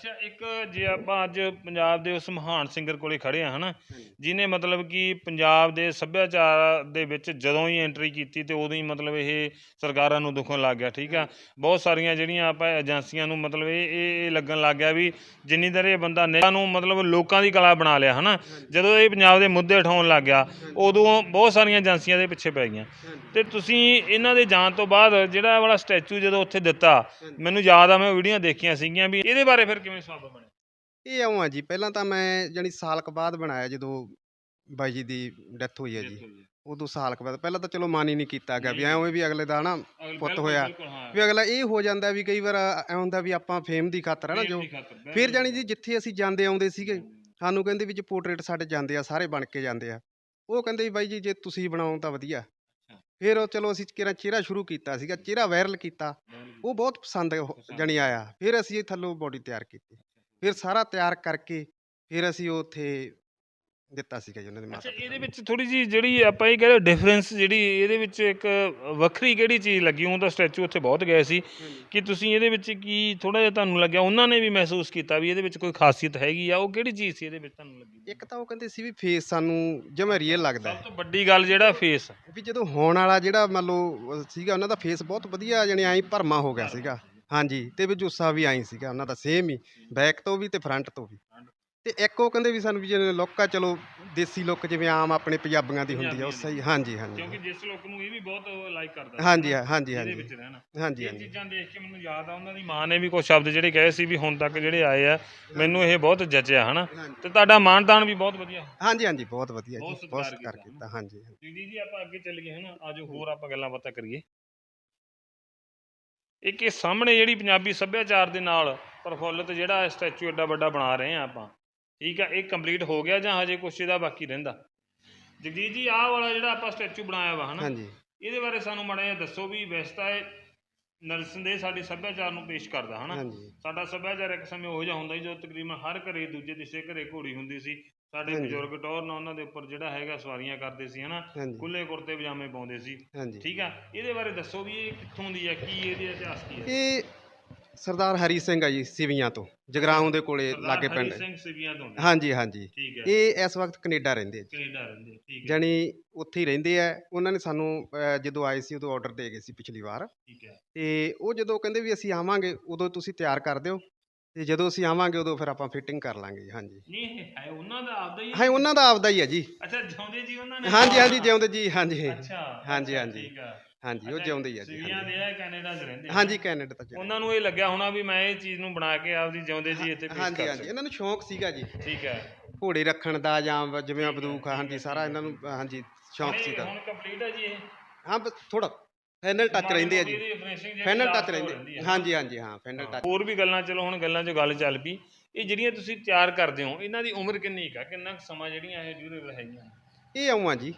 ਅੱਛਾ ਇੱਕ ਜੇ ਆਪਾਂ ਅੱਜ ਪੰਜਾਬ ਦੇ ਉਸ ਮਹਾਨ ਸਿੰਗਰ ਕੋਲੇ ਖੜੇ ਆ ਹਨਾ ਜਿਨੇ ਮਤਲਬ ਕਿ ਪੰਜਾਬ ਦੇ ਸੱਭਿਆਚਾਰ ਦੇ ਵਿੱਚ ਜਦੋਂ ਹੀ ਐਂਟਰੀ ਕੀਤੀ ਤੇ ਉਦੋਂ ਹੀ ਮਤਲਬ ਇਹ ਸਰਕਾਰਾਂ ਨੂੰ ਦੁਖਣ ਲੱਗ ਗਿਆ ਠੀਕ ਆ? ਬਹੁਤ ਸਾਰੀਆਂ ਜਿਹੜੀਆਂ ਆਪਾਂ ਏਜੰਸੀਆਂ ਨੂੰ ਮਤਲਬ ਇਹ ਇਹ ਇਹ ਲੱਗਣ ਲੱਗ ਗਿਆ ਵੀ ਜਿੰਨੀ ਦੇਰ ਇਹ ਬੰਦਾ ਨੇ ਨੂੰ ਮਤਲਬ ਲੋਕਾਂ ਦੀ ਕਲਾ ਬਣਾ ਲਿਆ ਹਨਾ ਜਦੋਂ ਇਹ ਪੰਜਾਬ ਦੇ ਮੁੱਦੇ ਉਠਾਉਣ ਲੱਗ ਗਿਆ ਉਦੋਂ ਬਹੁਤ ਸਾਰੀਆਂ ਏਜੰਸੀਆਂ ਦੇ ਪਿੱਛੇ ਪੈ ਗਈਆਂ। ਤੇ ਤੁਸੀਂ ਇਹਨਾਂ ਦੇ ਜਾਣ ਤੋਂ ਬਾਅਦ ਜਿਹੜਾ ਵਾਲਾ ਸਟੈਚੂ ਜਦੋਂ ਉੱਥੇ ਦਿੱਤਾ ਮੈਨੂੰ ਯਾਦ ਆ ਮੈਂ ਵੀਡੀਓ ਦੇਖੀਆਂ ਸੀਗੀਆਂ ਵੀ ਇਹਦੇ ਬਾਰੇ ਫਿਰ ਕਿਵੇਂ ਸਵਾਬ ਬਣਿਆ ਇਹ ਆਉਂ ਆ ਜੀ ਪਹਿਲਾਂ ਤਾਂ ਮੈਂ ਜਾਣੀ ਸਾਲ ਕੁ ਬਾਅਦ ਬਣਾਇਆ ਜਦੋਂ ਬਾਈ ਜੀ ਦੀ ਡੈਥ ਹੋਈ ਹੈ ਜੀ। ਉਦੋਂ ਸਾਲ ਕੁ ਬਾਅਦ ਪਹਿਲਾਂ ਤਾਂ ਚਲੋ ਮਨ ਹੀ ਨਹੀਂ ਕੀਤਾ ਗਿਆ ਵੀ ਐਵੇਂ ਵੀ ਅਗਲੇ ਦਾ ਨਾ ਪੁੱਤ ਹੋਇਆ। ਵੀ ਅਗਲਾ ਇਹ ਹੋ ਜਾਂਦਾ ਵੀ ਕਈ ਵਾਰ ਐ ਹੁੰਦਾ ਵੀ ਆਪਾਂ ਫੇਮ ਦੀ ਖਾਤਰ ਹੈ ਨਾ ਜੋ ਫਿਰ ਜਾਣੀ ਜੀ ਜਿੱਥੇ ਅਸੀਂ ਜਾਂਦੇ ਆਉਂਦੇ ਸੀਗੇ ਸਾਨੂੰ ਕਹਿੰਦੇ ਵੀ ਜੇ ਪੋਰਟਰੇਟ ਸਾਡੇ ਜਾਂਦੇ ਆ ਸਾਰੇ ਬਣ ਕੇ ਜਾਂਦੇ ਆ। ਉਹ ਕਹਿੰਦੇ ਵੀ ਬਾਈ ਜੀ ਜੇ ਤੁਸੀਂ ਬਣਾਓ ਤਾਂ ਵਧੀਆ। ਫਿਰ ਉਹ ਚਲੋ ਅਸੀਂ ਕਿਹੜਾ ਚਿਹਰਾ ਸ਼ੁਰੂ ਕੀਤਾ ਸੀਗਾ ਚਿਹਰਾ ਵਾਇਰਲ ਕੀਤਾ। ਉਹ ਬਹੁਤ ਪਸੰਦ ਜਾਣੀ ਆਇਆ। ਫਿਰ ਅਸੀਂ ਇਹ ਥੱਲੋਂ ਬੋਡੀ ਤਿਆਰ ਕੀਤੀ। ਫਿਰ ਸਾਰਾ ਤਿਆਰ ਕਰਕੇ ਫਿਰ ਅਸੀਂ ਉਹ ਉੱਥੇ ਦਿੱਤਾ ਸੀਗਾ ਜੀ ਉਹਨਾਂ ਦੇ ਅੱਛਾ ਮਾਤਾ ਇਹਦੇ ਵਿੱਚ ਥੋੜੀ ਜੀ ਜਿਹੜੀ ਆਪਾਂ ਇਹ ਕਹਿੰਦੇ ਡਿਫਰੈਂਸ ਜਿਹੜੀ ਇਹਦੇ ਵਿੱਚ ਇੱਕ ਵੱਖਰੀ ਕਿਹੜੀ ਚੀਜ਼ ਲੱਗੀ? ਉਹ ਤਾਂ ਸਟੈਚੂ ਉੱਥੇ ਬਹੁਤ ਗਏ ਸੀ। ਕਿ ਤੁਸੀਂ ਇਹਦੇ ਵਿੱਚ ਕੀ ਥੋੜਾ ਜਿਹਾ ਤੁਹਾਨੂੰ ਲੱਗਿਆ ਉਹਨਾਂ ਨੇ ਵੀ ਮਹਿਸੂਸ ਕੀਤਾ ਵੀ ਇਹਦੇ ਵਿੱਚ ਕੋਈ ਖਾਸੀਅਤ ਹੈਗੀ ਆ? ਉਹ ਕਿਹੜੀ ਚੀਜ਼ ਸੀ ਇਹਦੇ ਵਿੱਚ ਤੁਹਾਨੂੰ ਲੱਗੀ? ਇੱਕ ਤਾਂ ਉਹ ਕਹਿੰਦੇ ਸੀ ਵੀ ਫੇਸ ਸਾਨੂੰ ਜਮਾ ਰੀਅਲ ਲੱਗਦਾ ਸਭ ਹੈ ਤੋਂ ਵੱਡੀ ਗੱਲ ਜਿਹੜਾ ਫੇਸ ਵੀ ਜਦੋਂ ਹੋਣ ਵਾਲਾ ਜਿਹੜਾ ਮੰਨ ਲਓ ਸੀਗਾ ਉਹਨਾਂ ਦਾ ਫੇਸ ਬਹੁਤ ਵਧੀਆ ਜਾਣੀ ਐਂ ਭਰਮਾ ਹੋ ਗਿਆ ਸੀਗਾ। ਹਾਂਜੀ ਤੇ ਵੀ ਜੁੱਸਾ ਵੀ ਆਈ ਸੀਗਾ ਉਹਨਾਂ ਦਾ ਸੇਮ ਹੀ ਬੈਕ ਤੋਂ ਵੀ ਤੇ ਫਰੰਟ ਤੋਂ ਵੀ। ਤੇ ਇੱਕ ਉਹ ਕਹਿੰਦੇ ਵੀ ਸਾਨੂੰ ਵੀ ਜਿਵੇਂ ਲੁੱਕ ਆ ਚਲੋ ਦੇਸੀ ਲੁੱਕ ਜਿਵੇਂ ਆਮ ਆਪਣੇ ਪੰਜਾਬੀਆਂ ਦੀ ਹੁੰਦੀ ਆ ਉਹ ਸਹੀ ਹਾਂਜੀ ਹਾਂਜੀ। ਕਿਉਂਕਿ ਜਿਸ ਲੋਕ ਨੂੰ ਇਹ ਵੀ ਬਹੁਤ ਲਾਈਕ ਕਰਦਾ ਹਾਂਜੀ ਹਾਂਜੀ ਇਹਦੇ ਹਾਂਜੀ। ਵਿੱਚ ਰਹਿਣਾ। ਹਾਂਜੀ ਇਹ ਹਾਂਜੀ। ਚੀਜ਼ਾਂ ਦੇਖ ਕੇ ਮੈਨੂੰ ਯਾਦ ਆ ਉਹਨਾਂ ਦੀ ਮਾਂ ਨੇ ਵੀ ਕੁਝ ਸ਼ਬਦ ਜਿਹੜੇ ਕਹੇ ਸੀ ਵੀ ਹੁਣ ਤੱਕ ਜਿਹੜੇ ਆਏ ਆ ਮੈਨੂੰ ਇਹ ਬਹੁਤ ਜਚਿਆ ਹਨਾ? ਤੇ ਤੁਹਾਡਾ ਮਾਨਦਾਨ ਵੀ ਬਹੁਤ ਵਧੀਆ। ਹਾਂਜੀ ਹਾਂਜੀ ਬਹੁਤ ਵਧੀਆ ਬਹੁਤ ਜੀ ਬਹੁਤ ਸਤਿਕਾਰ ਸਤਿਕਾਰ ਕੀਤਾ, ਕੀਤਾ ਹਾਂਜੀ ਹਾਂਜੀ। ਜੀ ਜੀ ਆਪਾਂ ਅੱਗੇ ਚੱਲੀਏ ਹਨਾ? ਆਜੋ ਹੋਰ ਆਪਾਂ ਗੱਲਾਂ ਬਾਤਾਂ ਕਰੀਏ। ਇੱਕ ਇਹ ਸਾਹਮਣੇ ਜਿਹੜੀ ਪੰਜਾਬੀ ਸੱਭਿਆਚਾਰ ਦੇ ਨਾਲ ਪ੍ਰਫੁੱਲਤ ਜਿਹੜਾ ਸਟੈਚੂ ਐਡਾ ਵੱਡਾ ਬਣਾ ਰਹੇ ਆ ਆਪਾਂ ਠੀਕ ਆ ਇਹ ਕੰਪਲੀਟ ਹੋ ਗਿਆ ਜਾਂ ਹਜੇ ਕੁਛ ਇਹਦਾ ਬਾਕੀ ਰਹਿੰਦਾ? ਜਗਜੀਤ ਜੀ ਆਹ ਵਾਲਾ ਜਿਹੜਾ ਆਪਾਂ ਸਟੈਚੂ ਬਣਾਇਆ ਵਾ ਹਨਾ? ਹਾਂਜੀ। ਇਹਦੇ ਬਾਰੇ ਸਾਨੂੰ ਮਾੜਾ ਜਿਹਾ ਦੱਸੋ ਵੀ ਵੈਸੇ ਤਾਂ ਇਹ ਨਰਸੰਦੇਹ ਸਾਡੇ ਸੱਭਿਆਚਾਰ ਨੂੰ ਪੇਸ਼ ਕਰਦਾ ਹਨਾ? ਹਾਂਜੀ। ਸਾਡਾ ਸੱਭਿਆਚਾਰ ਇੱਕ ਸਮੇਂ ਉਹ ਜਿਹਾ ਹੁੰਦਾ ਸੀ ਜਦੋਂ ਤਕਰੀਬਨ ਹਰ ਘਰੇ ਦੂਜੇ ਤੀਸਰੇ ਘਰੇ ਘੋੜੀ ਹੁੰਦੀ ਸੀ। ਸਾਡੇ ਹਾਂਜੀ। ਬਜ਼ੁਰਗ ਟੌਰ ਨਾਲ ਉਹਨਾਂ ਦੇ ਉੱਪਰ ਜਿਹੜਾ ਹੈਗਾ ਸਵਾਰੀਆਂ ਕਰਦੇ ਸੀ ਹਨਾ? ਹਾਂਜੀ। ਖੁੱਲੇ ਕੁੜਤੇ ਪਜਾਮੇ ਪਾਉਂਦੇ ਸੀ। ਹਾਂਜੀ। ਠੀਕ ਆ? ਇਹਦੇ ਬਾਰੇ ਦੱਸੋ ਵੀ ਇਹ ਕਿੱਥੋਂ ਦੀ ਆ ਕੀ ਇਹਦੇ ਇਤਿਹਾਸ ਕੀ ਹੈ ਇਹ ਸਰਦਾਰ ਹਰੀ ਸਿੰਘ ਆ ਜੀ ਸਿਵੀਆਂ ਤੋਂ ਜਗਰਾਉਂ ਦੇ ਕੋਲੇ ਲਾਗੇ ਹਰੀ ਪਿੰਡ। ਸਿੰਘ ਸਿਵੀਆਂ ਤੋਂ ਨੇ। ਹਾਂਜੀ ਹਾਂਜੀ। ਠੀਕ ਹੈ। ਇਹ ਇਸ ਵਕਤ ਕੈਨੇਡਾ ਰਹਿੰਦੇ ਆ ਜੀ। ਕੈਨੇਡਾ ਰਹਿੰਦੇ ਠੀਕ ਹੈ। ਜਾਣੀ ਉੱਥੇ ਹੀ ਰਹਿੰਦੇ ਆ। ਉਹਨਾਂ ਨੇ ਸਾਨੂੰ ਅਹ, ਜਦੋਂ ਆਏ ਸੀ ਉਦੋਂ ਆਰਡਰ ਦੇ ਗਏ ਸੀ ਪਿਛਲੀ ਵਾਰ। ਠੀਕ ਹੈ। ਤੇ ਉਹ ਜਦੋਂ ਕਹਿੰਦੇ ਵੀ ਅਸੀਂ ਆਵਾਂਗੇ ਉਦੋਂ ਤੁਸੀਂ ਤਿਆਰ ਕਰ ਦਿਓ। ਤੇ ਜਦੋਂ ਅਸੀਂ ਆਵਾਂਗੇ ਉਦੋਂ ਫਿਰ ਆਪਾਂ ਫਿਟਿੰਗ ਕਰ ਲਾਂਗੇ ਜੀ, ਹਾਂਜੀ। ਨਹੀਂ ਇਹ ਹੈ ਉਹਨਾਂ ਦਾ ਆਪਦਾ ਹੀ ਹਾਂ? ਉਹਨਾਂ ਦਾ ਆਪਦਾ ਹੀ ਆ ਜੀ। ਅੱਛਾ ਜਿਉਂਦੇ ਜੀ ਉਹਨਾਂ ਨੇ? ਹਾਂਜੀ ਹਾਂਜੀ ਜਿਉਂਦੇ ਜੀ ਹਾਂਜੀ। ਅੱਛਾ ਹਾਂਜੀ, ਅੱਛਾ, ਹਾਂਜੀ। ਠੀਕ ਆ। ਹਾਂਜੀ ਉਹ ਜਿਉਂਦੇ ਹੀ ਆ ਜੀ ਹਾਂਜੀ। ਦੇ ਆ ਕੈਨੇਡਾ 'ਚ ਰਹਿੰਦੇ ਆ। ਹਾਂਜੀ ਕੈਨੇਡਾ ਤੱਕ ਉਹਨਾਂ ਨੂੰ ਇਹ ਲੱਗਿਆ ਹੋਣਾ ਵੀ ਮੈਂ ਇਹ ਚੀਜ਼ ਨੂੰ ਬਣਾ ਕੇ ਆਪਦੀ ਜਿਉਂਦੇ ਜੀ ਇੱਥੇ ਪੇਸ਼ ਹਾਂਜੀ ਕਰ ਹਾਂਜੀ ਇਹਨਾਂ ਨੂੰ ਸ਼ੌਂਕ ਸੀਗਾ ਜੀ। ਠੀਕ ਹੈ। ਘੋੜੇ ਰੱਖਣ ਦਾ ਜਾਂ ਵ- ਜਿਵੇਂ ਆ ਬੰਦੂਕ ਆ, ਹਾਂਜੀ ਸਾਰਾ ਇਹਨਾਂ ਨੂੰ ਹਾਂਜੀ ਸ਼ੌਂਕ ਹੁਣ ਇਹ- ਸੀਗਾ। ਹੁਣ ਕੰਪਲੀਟ ਹੈ ਜੀ ਇਹ। ਹਾਂ ਬਸ ਥੋੜਾ ਫਾਈਨਲ ਟੱਚ ਰਹਿੰਦੇ ਆ ਜੀ। ਫਾਈਨਲ ਟੱਚ ਰਹਿੰਦੇ। ਹਾਂਜੀ ਹਾਂਜੀ ਹਾਂ ਫਾਈਨਲ। ਟੱਚ। ਹੋਰ ਵੀ ਗੱਲਾਂ ਚਲੋ ਹੁਣ ਗੱਲਾਂ 'ਚ ਗੱਲ ਚੱਲ ਪਈ। ਇਹ ਜਿਹੜੀਆਂ ਤੁਸੀਂ ਤਿਆਰ ਕਰਦੇ ਹੋ ਇਹਨਾਂ ਦੀ ਉਮਰ ਕਿੰਨੀ ਕੁ ਆ? ਕਿੰਨਾ ਕੁ ਸਮਾਂ ਜਿਹੜੀਆਂ ਇਹ ਡਿਊਰੇਬਲ ਹੈਗੀਆਂ? ਇਹ ਆਉਂ ਆ ਜੀ।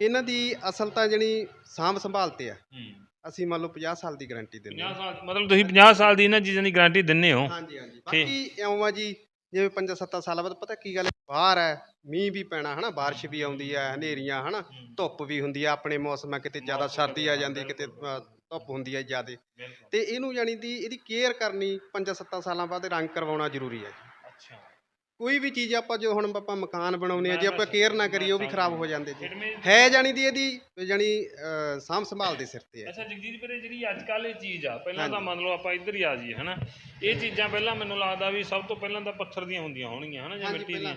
ਇਹਨਾਂ ਦੀ ਅਸਲ ਤਾਂ ਜਣੀ ਸਾਂਭ ਸੰਭਾਲ ਤੇ ਆ। ਹੂੰ। ਅਸੀਂ ਮੰਨ ਲਓ 50 ਸਾਲ ਦੀ ਗਾਰੰਟੀ ਦਿੰਦੇ 50 ਹਾਂ। ਸਾਲ ਮਤਲਬ ਤੁਸੀਂ 50 ਸਾਲ ਦੀ ਇਹਨਾਂ ਚੀਜ਼ਾਂ ਦੀ ਗਾਰੰਟੀ ਦਿੰਨੇ ਹੋ। ਹਾਂਜੀ ਹਾਂਜੀ। ਬਾਕੀ ਆਉਂ ਆ ਜੀ ਜਿਵੇਂ 5-7 ਸਾਲਾਂ ਬਾਅਦ ਪਤਾ ਕੀ ਗੱਲ ਹੈ ਬਾਹਰ ਹੈ ਮੀਂਹ ਵੀ ਪੈਣਾ ਹਨਾ ਬਾਰਿਸ਼ ਵੀ ਆਉਂਦੀ ਹੈ ਹਨੇਰੀਆਂ ਹਨਾ ਧੁੱਪ ਵੀ ਹੁੰਦੀ ਆ ਆਪਣੇ ਮੌਸਮ ਕਿਤੇ ਜ਼ਿਆਦਾ ਸਰਦੀ ਆ ਜਾਂਦੀ ਕਿਤੇ ਧੁੱਪ ਹੁੰਦੀ ਹੈ ਜ਼ਿਆਦਾ। ਤੇ ਇਹਨੂੰ ਜਾਣੀ ਦੀ ਇਹਦੀ ਕੇਅਰ ਕਰਨੀ 5-7 ਸਾਲਾਂ ਬਾਅਦ ਰੰਗ ਕਰਵਾਉਣਾ ਜ਼ਰੂਰੀ ਹੈ ਜੀ। ਅੱਛਾ। ਕੋਈ ਵੀ ਚੀਜ਼ ਆਪਾਂ ਜੋ ਹੁਣ ਆਪਾਂ ਮਕਾਨ ਬਣਾਉਨੇ ਆ ਜੇ ਆਪਾਂ ਕੇਅਰ ਨਾ ਕਰੀਏ ਉਹ ਵੀ ਖਰਾਬ ਹੋ ਜਾਂਦੇ ਜੀ। ਹੈ ਜਾਣੀ ਦੀ ਇਹਦੀ ਜਾਣੀ ਅ, ਸਾਂਭ ਸੰਭਾਲ ਦੇ ਸਿਰ ਤੇ ਹੈ। ਅੱਛਾ ਜਗਜੀਤ ਵੀਰੇ ਜਿਹੜੀ ਅੱਜ ਕੱਲ ਇਹ ਚੀਜ਼ ਆ ਪਹਿਲਾਂ ਤਾਂ। ਮੰਨ ਲਓ ਆਪਾਂ ਇੱਧਰ ਹੀ ਆ ਜਾਈਏ ਹਨਾ? ਇਹ ਚੀਜ਼ਾਂ ਪਹਿਲਾਂ ਮੈਨੂੰ ਲੱਗਦਾ ਵੀ ਸਭ ਤੋਂ ਪਹਿਲਾਂ ਤਾਂ ਪੱਥਰ ਦੀਆਂ ਹੁੰਦੀਆਂ ਹੋਣਗੀਆਂ ਹਨਾ ਜਾਂ ਮਿੱਟੀ ਦੀਆਂ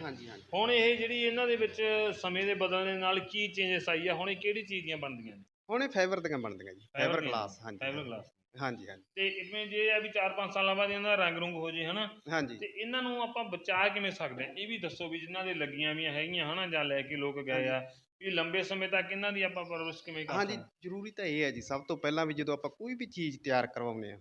ਹੁਣ ਇਹ ਜਿਹੜੀ ਇਹਨਾਂ ਦੇ ਵਿੱਚ ਸਮੇਂ ਦੇ ਬਦਲਣ ਦੇ ਨਾਲ ਕੀ ਚੇਂਜਸ ਆਈ ਆ ਹੁਣ ਇਹ ਕਿਹੜੀ ਚੀਜ਼ ਦੀਆਂ ਬਣਦੀਆਂ ਨੇ? ਹੁਣ ਇਹ ਫਾਈਬਰ ਦੀਆਂ ਬਣਦੀਆਂ ਜੀ ਫਾਈਬਰ। ਗਲਾਸ ਹਾਂਜੀ। ਫਾਈਬਰ ਗਲਾਸ ਹਾਂਜੀ ਹਾਂਜੀ। ਤੇ ਇਵੇਂ ਜੇ ਆ ਵੀ 4-5 ਸਾਲਾਂ ਬਾਅਦ ਇਹਨਾਂ ਦਾ ਰੰਗ ਰੁੰਗ ਹੋ ਜੇ ਹਨਾ? ਹਾਂਜੀ। ਤੇ ਇਹਨਾਂ ਨੂੰ ਆਪਾਂ ਬਚਾ ਕਿਵੇਂ ਸਕਦੇ ਆ? ਇਹ ਵੀ ਦੱਸੋ ਵੀ ਜਿਨ੍ਹਾਂ ਦੇ ਲੱਗੀਆਂ ਵੀਆਂ ਹੈਗੀਆਂ ਹਨਾ ਜਾਂ ਲੈ ਕੇ ਲੋਕ ਗਏ ਆ ਵੀ ਲੰਬੇ ਸਮੇਂ ਤੱਕ ਇਹਨਾਂ ਦੀ ਆਪਾਂ ਪਰਵਰਿਸ਼ ਕਿਵੇਂ ਕਰ ਹਾਂਜੀ ਜ਼ਰੂਰੀ ਤਾਂ ਇਹ ਹੈ ਜੀ ਸਭ ਤੋਂ ਪਹਿਲਾਂ ਵੀ ਜਦੋਂ ਆਪਾਂ ਕੋਈ ਵੀ ਚੀਜ਼ ਤਿਆਰ ਕਰਵਾਉਂਦੇ ਆ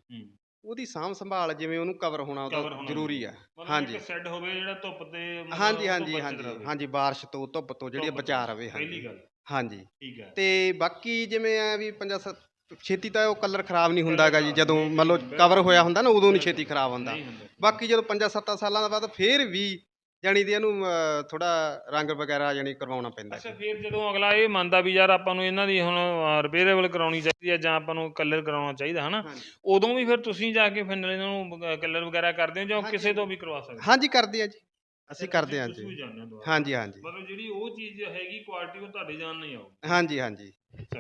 ਉਹਦੀ ਸਾਂਭ ਸੰਭਾਲ ਜਿਵੇਂ ਉਹਨੂੰ ਕਵਰ ਹੋਣਾ ਉਹਦਾ ਜ਼ਰੂਰੀ ਆ। ਹਾਂਜੀ। ਸੈੱਡ ਹੋਵੇ ਜਿਹੜਾ ਧੁੱਪ ਤੇ ਹਾਂਜੀ ਹਾਂਜੀ ਹਾਂਜੀ। ਹਾਂਜੀ ਬਾਰਿਸ਼ ਤੋਂ ਧੁੱਪ ਤੋਂ ਜਿਹੜੀ ਬਚਾ ਰਵੇ ਪਹਿਲੀ ਗੱਲ। ਹਾਂਜੀ। ਠੀਕ ਹੈ। ਤੇ ਬਾਕੀ ਜਿਵੇਂ ਆ ਵੀ ਪੰਜਾ ਸੱਤ ਛੇਤੀ ਤਾਂ ਉਹ ਕਲਰ ਖਰਾਬ ਨਹੀਂ ਹੁੰਦਾਗਾ ਜੀ ਜਦੋਂ ਮੰਨ ਲਓ। ਕਵਰ ਹੋਇਆ ਹੁੰਦਾ ਨਾ ਉਦੋਂ ਨਹੀਂ ਛੇਤੀ ਖਰਾਬ ਹੁੰਦਾ ਹੁੰਦਾ ਬਾਕੀ ਜਦੋਂ ਪੰਜਾ ਸੱਤਾਂ ਸਾਲਾਂ ਦਾ ਬਾਅਦ ਫੇਰ ਵੀ ਜਾਣੀ ਦੀ ਇਹਨੂੰ ਥੋੜਾ ਰੰਗ ਵਗੈਰਾ ਜਾਣੀ ਕਰਵਾਉਣਾ ਪੈਂਦਾ ਅੱਛਾ। ਫਿਰ ਜਦੋਂ ਅਗਲਾ ਇਹ ਮੰਨਦਾ ਵੀ ਯਾਰ ਆਪਾਂ ਨੂੰ ਇਹਨਾਂ ਦੀ ਹੁਣ ਰਿਪੇਅਰੇਬਲ ਕਰਾਉਣੀ ਚਾਹੀਦੀ ਹੈ ਜਾਂ ਆਪਾਂ ਨੂੰ ਕਲਰ ਕਰਾਉਣਾ ਚਾਹੀਦਾ ਹਨਾ। ਉਦੋਂ ਵੀ ਫਿਰ ਤੁਸੀਂ ਜਾ ਕੇ ਫਿਰ ਇਹਨਾਂ ਨੂੰ ਕਲਰ ਵਗੈਰਾ ਕਰਦੇ ਹੋ ਜਾਂ। ਕਿਸੇ ਤੋਂ ਵੀ ਕਰਵਾ ਸਕਦੇ? ਹਾਂਜੀ ਕਰਦੇ ਆ ਜੀ ਅਸੀਂ ਕਰਦੇ ਹਾਂ ਜੀ। ਹਾਂਜੀ ਹਾਂਜੀ। ਮਤਲਬ ਜਿਹੜੀ ਉਹ ਚੀਜ਼ ਹੈਗੀ ਕੁਆਲਿਟੀ ਉਹ ਤੁਹਾਡੇ ਜਾਣ ਨਹੀਂ ਆਉ ਹਾਂਜੀ ਹਾਂਜੀ।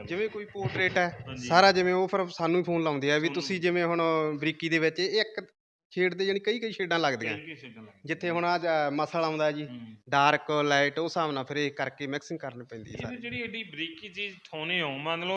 ਜਿਵੇਂ ਕੋਈ ਪੋਰਟਰੇਟ ਹੈ। ਸਾਰਾ ਜਿਵੇਂ ਉਹ ਫਿਰ ਸਾਨੂੰ ਹੀ ਫੋਨ ਲਾਉਂਦੇ ਆ ਵੀ ਤੁਸੀਂ ਜਿਵੇਂ ਹੁਣ ਬਰੀਕੀ ਦੇ ਵਿੱਚ ਇੱਕ ਸ਼ੇਡ ਦੇ ਜਾਨੀ ਕਈ ਕਈ ਸ਼ੇਡਾਂ ਲੱਗਦੀਆਂ। ਜਿੱਥੇ ਹੁਣ ਆ ਮਸਲ ਆਉਂਦਾ ਜੀ ਡਾਰਕ ਲਾਈਟ ਉਸ ਹਿਸਾਬ ਨਾਲ ਫਿਰ ਇਹ ਕਰਕੇ ਮਿਕਸਿੰਗ ਕਰਨੀ ਪੈਂਦੀ ਹੈ ਸਾਰੀ। ਜਿਹੜੀ ਏਡੀ ਬਰੀਕੀ ਚੀਜ਼ ਠਾਉਨੇ ਹੋ ਮੰਨ ਲਓ